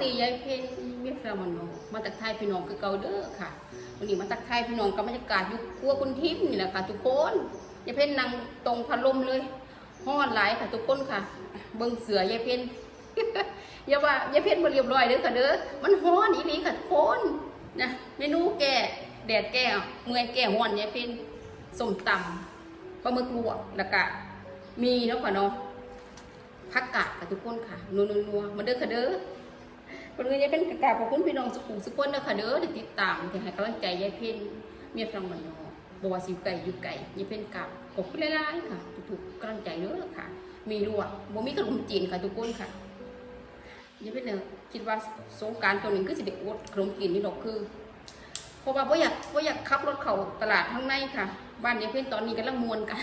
วันนี้ยายเพนมียฟรามโนมาตักทายพี่น้องคือเก่าเด้อค่ะวันนี้มาตักทายพี่น้องกับบรรยากาศยู่ครัวคุณทิพย์นี่แหละค่ะ ทุกคนยายเพนนั่งตรงพัดลมเลยห้อนหลายค่ะทุกคนค่ะ เบิ่งเสือยายเพนอย่าว่ายายเพนมาเรียบร้อยเด้อค่ะเด้อมันฮ้อนอีหลีค่ะทุกคนนะเมนูแก่แดดแก่เมื่อยแก่ฮ้อนยายเพนส้มตำปลาหมึกลวกแล้วก็มีเนาะค่ะเนาะพักกาดกับทุกคนค่ะนัวนัวนัวมาเด้อค่ะเด้อ คนอื่นจะเป็นกาดขอบคุณพี่น้องสุขุมสุขคนเด้อค่ะเด้อที่ติดตามที่ให้กำลังใจยายเพ็ญเมียฟังมันนาะบว่าสิวไก่อยู่ไก่ยายเพ็ญกาบขอบคุณหลายๆค่ะทุกๆกำลังใจเด้อค่ะ มีลวบ่มีขนมจีนค่ะทุกคนค่ะยายเพ็ญเนี่ยคิดว่าสงการตัวหนึ่งคือสิเด็กอดขนมจีนนี่ดอกคือ เพราะว่าบ่อยากบ่อยากขับรถเข้าตลาดข้างในค่ะ บ้านยายเพ็ญตอนนี้กำลังมวนกัน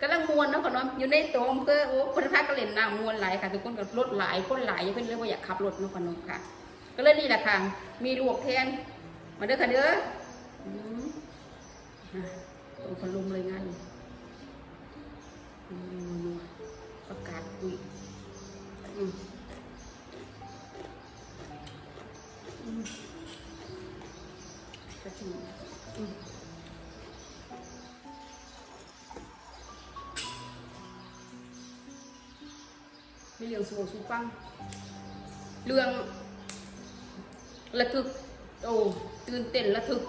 กำลังมวนเนาะก่อนเนาะอยู่ในตัวอำเภอโอ้คนพาก็เล่นน้ำมวนหลายค่ะทุกคนก็รถหลายคนหลายยังเป็นเรื่องว่าอยากขับรถเนาะก่อนเนาะค่ะ ก็เลยนี่แหละค่ะ มีลวกแทนมาเด้อค่ะเด้อตรงพัดลมเลยงานนี้อืมประกาศคุยอืมอืมกระถิ่น อืมมีเรื่องสูสูฟังเรื่องระทึกโอ้ตื่นเต้นระทึก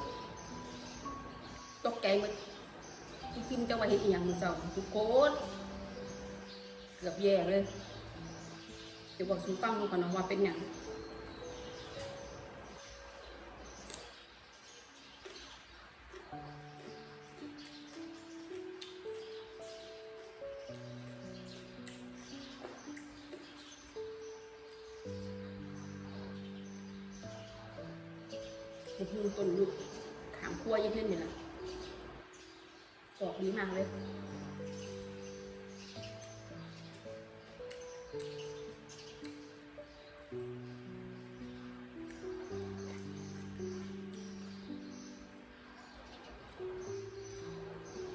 ตกใจหม เห็ดหูต้นลุกขามขั้วยิ่งขึ้นอยู่ละออกดีมากเลย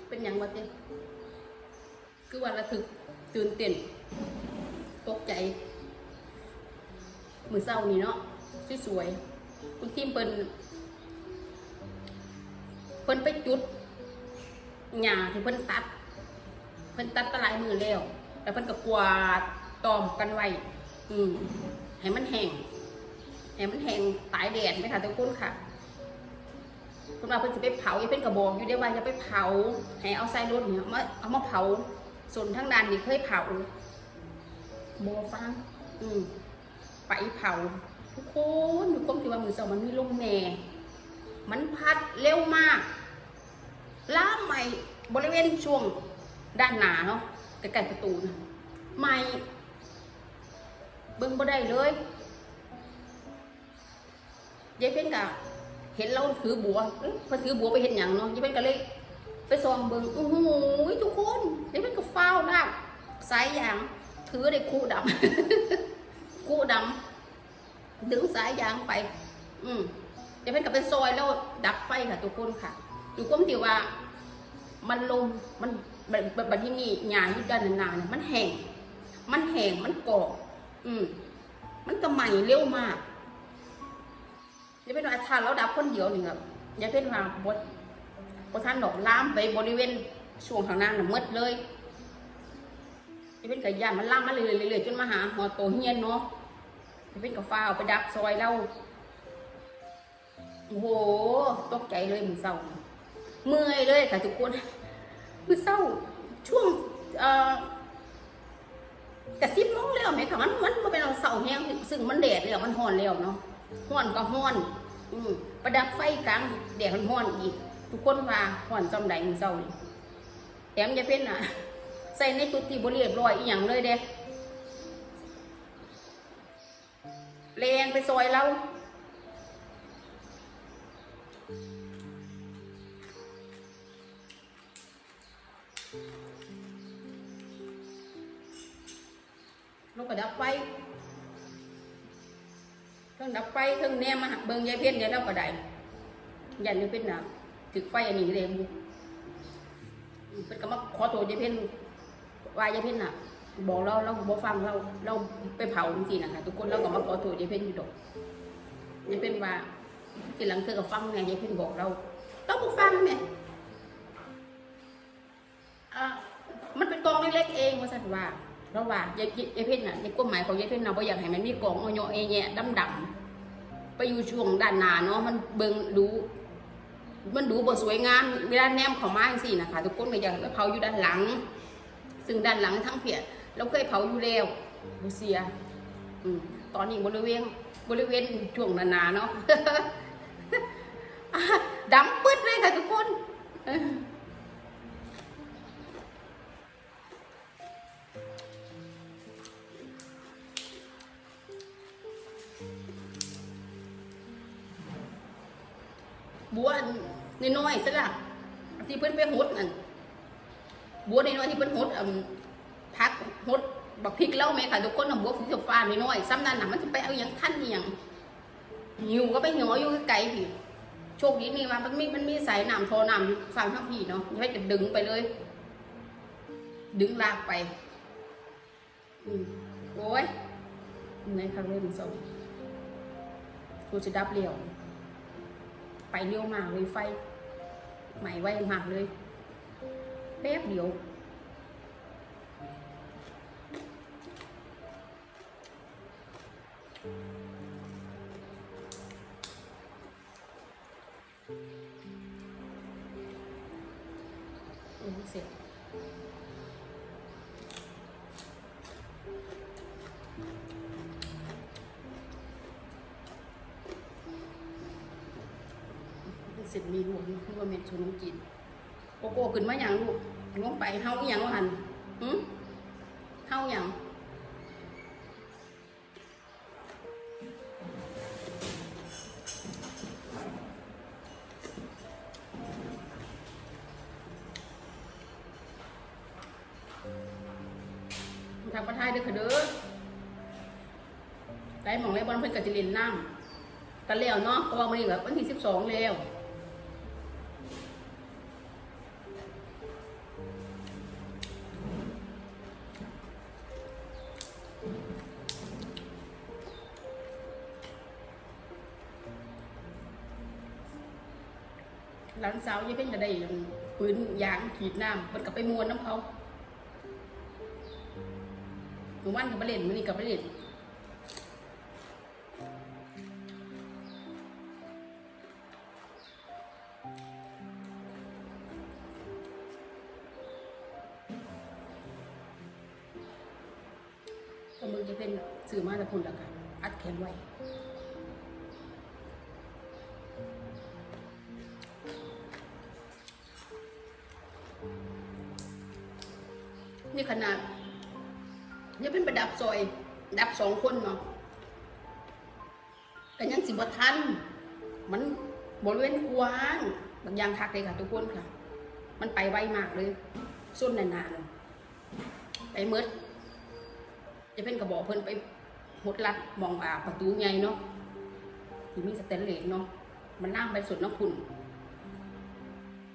เป็นอย่างวะเต้คือวันละถึกตื่นเต้นตกใจ มือเศร้านี่เนาะสวยๆคุณทีมเปิ้น เพิ่นไปจุดหญ้าที่เพิ่นตัด เพิ่นตัดตะหลายมือแล้วแล้วเพิ่นก็กวาดตอมกันไว้อืมให้มันแห้งให้มันแห้งตายแดดไหมคะทุกคนค่ะคุณว่าเพิ่นสิไปเผาอย่าเป็นกระบอกอยู่ได้ว่าอย่าไปเผาให้เอาใส่รถเนี่ยมาเอามาเผาส่วนทั้งด้านนี่เคยเผาโบฟังอืมไปเผาทุกคนอยู่ก้มที่ว่ามือเสามันมีลมแหน่ มันพัดเร็วมากล้าใหม่บริเวณช่วงด้านหนาเนาะใกล้ๆประตูนะใหม่เบิ่งบ่ได้เลยยายเพ็ญกะเห็นเราถือบัวเอ้ยเพิ่นถือบัวไปเห็นอย่างเนาะยี่เป็นก็เลยไปส่องเบิ่งโอ้โหทุกคนยี่เป็นก็ฟ้าวลากสายยางถือได้คู่ดำคู่ดำดึงสายยางไป อืม ยี่เป็นก็เป็นซอยแล้วดับไฟค่ะทุกคนค่ะอยู่ก้มที่ว่า มันลมมันแบบแบบที่นี่หญ้าอยู่ด้านหนานี่มันแห้งมันแห้งมันกรอบอืมมันก็ใหม่เร็วมากอย่าเป็นว่าทานแล้วดับคนเดียวนี่ครับอย่าเป็นว่าบดบดท่านดอกล้ามไปบริเวณช่วงข้างหน้าน่ะมืดเลยอย่าเป็นกับยานมันล่ามมาเรื่อยๆเรื่อยๆจนมาหาหัวโตเฮียนเนาะอย่าเป็นกับฟ้าวไปดับซอยเรา โอ้โห ตกใจเลยมือเศร้า เมื่อยเลยค่ะทุกคน มือเศร้า ช่วงเอ่อกระซิบโมงแล้วไหมค่ะมันมันมันเป็นเราเศร้าแห้งซึ่งมันแดดแล้วมันห่อนแล้วเนาะห้อนก็ห้อน อืมประดับไฟกลางแดดมันห้อนอีก ทุกคนว่าห้อนจำใดมือเศร้านี่แถมจะเป็นอะ ใส่ในตุติบเรียบร้อยอีหยังเลยเด้แรงไปซอยเรา เราก็ดับไฟเครื่องดับไฟเครื่องแนมมาเบิงยายเพี้ยนยายเล่าก็ได้ยันยายเพี้ยนน่ะถึกไฟอันนี้เลยบุเป็นก็มาขอโทษยายเพี้ยนว่ายายเพี้ยนน่ะ บอกเราเราบ่ฟังเราเราไปเผาจริงๆนะคะทุกคนเราก็มาขอโทษยายเพ่นอยู่ดอกยายเพ่นว่า ทีหลังเธอก็ฟังไงยายเพ่นบอกเราเราบ่ฟังแม่อะมันเป็นกองเล็กๆเองว่าสันว่าเราว่ายายยายเพ่นน่ะในความหมายของยายเพ่นน่ะบ่อยากให้มันมีกองอ้อยๆแย่ๆดำๆไปอยู่ช่วงด้านหน้าเนาะมันเบิ่งดูมันดูบ่สวยงามเวลาแนมเข้ามาจังซี่นะคะทุกคนก็อยากเผาอยู่ด้านหลัง ซึ่งด้านหลังทั้งเพียเราเคยเผาอยู่แล้วบูเซียอืมตอนนี้บริเวณบริเวณช่วงนานาเนาะ ดำปึ๊ดเลยค่ะทุกคนบัวน้อยๆซะละที่เพิ่นไปหดนั่นบัวน้อยๆที่เพิ่นหดพักหดบักพริกเล่าไหมค่ะทุกคนบัวฝึกฟ้าน้อยๆซ้ำนั้นน่ะมันจะไปเอาอย่างท่านอย่างหิวก็ไปหิวเอาอยู่ไกลพี่ โชคดีนี่ว่ามันมีมันมีสายน้ำโทรน้ำอยู่ฝั่งข้างพี่เนาะไม่จะดึงไปเลย ดึงลากไปอืมโอ้ยในครั้งเล่นสองกูจะดับเร็วไปเร็วมากเลยไฟใหม่ไวมากเลย แป๊บเดียว เสร็จเสร็จมีลูกนี่คือว่าเม็ดชนมกินโกโก้ขึ้นมาอย่างลูกลงไปเฮาอย่างว่าหันหืมเฮาอย่าง ทางประทยเด้อค่ะเด้อได้หมองได้บอลเพิ่นกับจิเลินน้ำกันแล้วเนาะเพราะว่ามันนี่แบบวันที่สิบสองแล้วหลานสาวยังเป็นจะได้ปืนยางขีดน้ำมันกลับไปมวนน้ำเขา หมู่บ้านกับไปเล่นมันนี่กับไปเล่นก็มึงจะเป็นสื่อมาแต่พุ่นแล้วกัน อัดแขนไว้นี่ขนาด นี่เป็นประดับซอยดับสองคนเนาะกันยังสิบทัน มันบริเวณกว้างบางอย่างคักเลยค่ะทุกคนค่ะ มันไปไวมากเลยส้นนานๆไปเมดจะเป็นกระบอกเพิ่นไปหดลัดมองอ่าประตูไงเนาะที่มีสแตนเลสเนาะมันนั่งไปสุดน้ำคุณ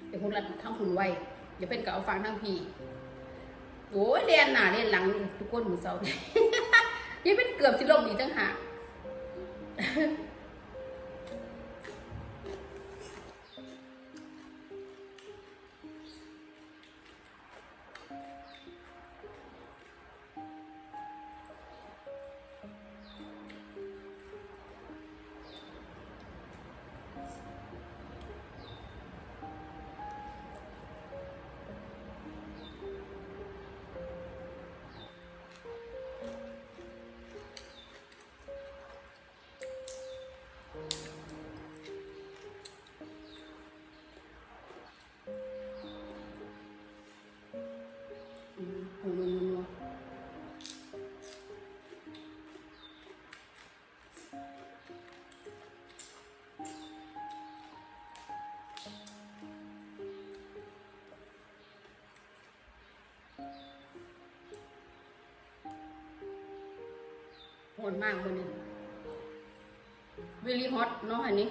ไปหดลัดทั้งคุณไว้อย่าเป็นกับเอาฟังทั้งพี่ โอ้ยเรียนหนาเรียนหลังทุกคนมือเศร้ายังเป็นเกือบสิลมอีกตั้งหาก โหดมากเลยนี่วิลลี่ฮอตเนาะอันนี้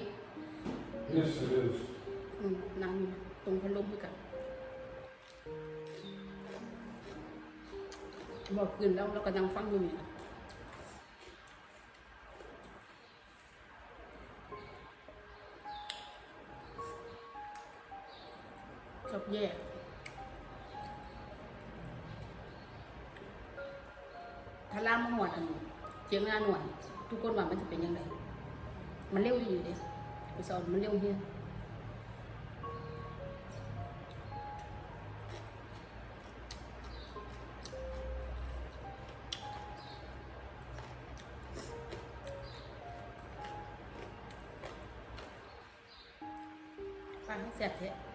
Yes, it is. อืมนั่งอยู่ตรงพัดลมด้วยกันบอกคืนแล้วเราก็ยังฟังอยู่นี่นะจบแย่ถ้าล่ามมาหอดอัน เจียงหน้าหน่วยทุกคนว่ามันจะเป็นยังไงมันเร็วดีเด้ไปสอนมันเร็วเฮียนปลาให้แซ่บเทะ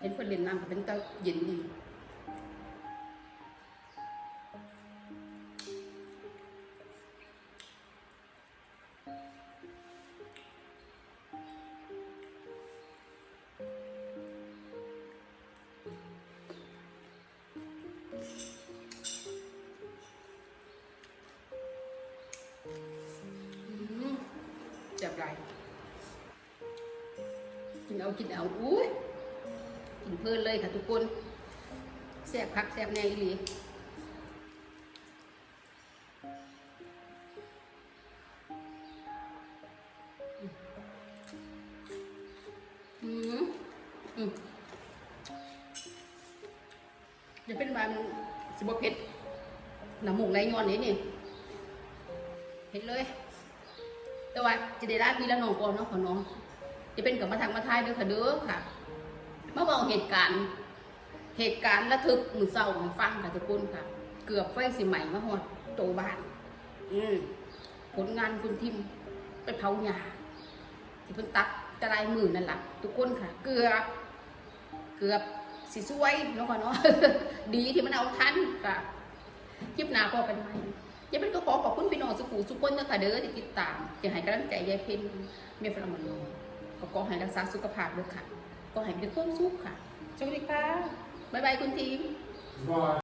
เห็นคนเล่นน้ำก็เป็นตาเย็นดีจับไรกินเอากินเอาอุ้ย กินเพลินเลยค่ะทุกคนแซ่บพักแซ่บแน่อีหลีอืมอืมจะเป็นบานสิบเผ็ดน้ำหมูกไรย้อนนี้นี่เห็นเลย แต่ว่าจะได้ร้ามีล้วน้องก่อนเนาะขอน้อง จะเป็นกับมาทางมาทายเด้อค่ะเด้อค่ะ มาบอกเหตุการณ์ เหตุการณ์ระทึกมือเศร้าให้ฟังค่ะทุกคนค่ะ เกือบไฟสิใหม่มาหอดโตบ้าน อืมผลงานคุณทิมไปเผาหญ้าที่เพิ่นตักจะลายมือนั่นแหละทุกคนค่ะ เกือบเกือบสิสวยเนาะค่ะเนาะดีที่มันเอาทันค่ะคลิปหน้าพอกันไหมยายเป็นก็ขอขอบคุณพี่น้องสุขุสุขคนนะคะเด้อที่ติดตามจะให้กำลังใจยายเพ็ญเมียฟลามันโนก็ขอให้รักษาสุขภาพด้วยค่ะ ก็ให้มีแต่ความสุขค่ะสวัสดีค่ะบ๊ายบายคุณทีม Bye.